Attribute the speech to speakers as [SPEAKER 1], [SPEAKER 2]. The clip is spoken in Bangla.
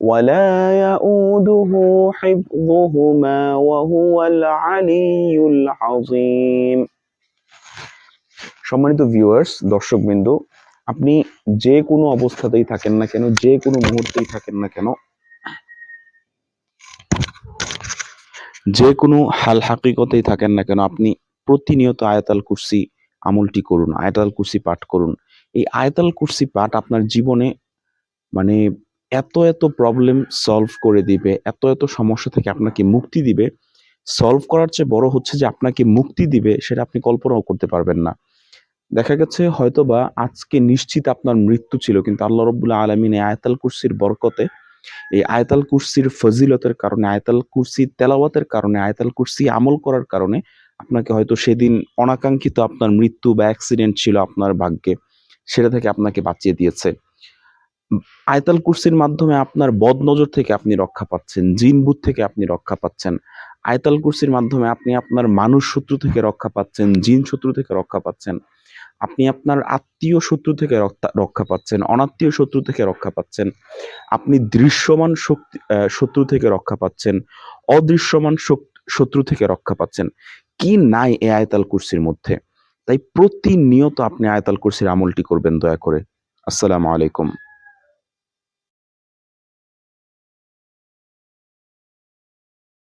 [SPEAKER 1] ولا يؤوده حفظهما وهو العلي العظيم সম্মানিত ভিউয়ার্স দর্শকবৃন্দ আপনি যে কোনো অবস্থাতেই থাকেন না কেন যে কোনো মুহূর্তেই থাকেন না কেন যে কোনো হাল হাকিকতেই থাকেন না কেন আপনি প্রতিনিয়ত আয়াতাল কুরসি আমলটি করুন আয়াতাল কুরসি পাঠ করুন এই আয়াতাল কুরসি পাঠ আপনার জীবনে মানে এত এত প্রবলেম সলভ করে দিবে, এত এত সমস্যা থেকে আপনাকে মুক্তি দিবে সলভ করার চেয়ে বড় হচ্ছে যে আপনাকে মুক্তি দিবে সেটা আপনি কল্পনাও করতে পারবেন না। দেখা গেছে হয়তোবা আজকে নিশ্চিত আপনার মৃত্যু ছিল, কিন্তু আল্লাহ রব্বুল্লাহ আলমিন এই আয়তাল কুরসির বরকতে, এই আয়তাল কুরসির ফজিলতের কারণে, আয়তাল কুরসি তেলাওয়াতের কারণে, আয়তাল কুরসি আমল করার কারণে আপনাকে হয়তো সেদিন অনাকাঙ্ক্ষিত আপনার মৃত্যু বা অ্যাক্সিডেন্ট ছিল আপনার ভাগ্যে, সেটা থেকে আপনাকে বাঁচিয়ে দিয়েছে। আয়তাল কুরসির মাধ্যমে আপনার বদনজর থেকে আপনি রক্ষা পাচ্ছেন জিনবুত থেকে আপনি রক্ষা পাচ্ছেন। আয়তাল কুরসির মাধ্যমে আপনি আপনার মানুষ শত্রু থেকে রক্ষা পাচ্ছেন, জিন শত্রু থেকে রক্ষা পাচ্ছেন। আপনি আপনার আত্মীয় শত্রু থেকে রক্ষা- পাচ্ছেন, অনাত্মীয় শত্রু থেকে রক্ষা পাচ্ছেন। আপনি দৃশ্যমান শক্তি শত্রু থেকে রক্ষা পাচ্ছেন, অদৃশ্যমান শত্রু থেকে রক্ষা পাচ্ছেন। কি নাই এই আয়তাল কুরসির মধ্যে? তাই প্রতিনিয়ত আপনি আয়তাল কুরসির আমলটি করবেন দয়া করে। আসসালামু আলাইকুম।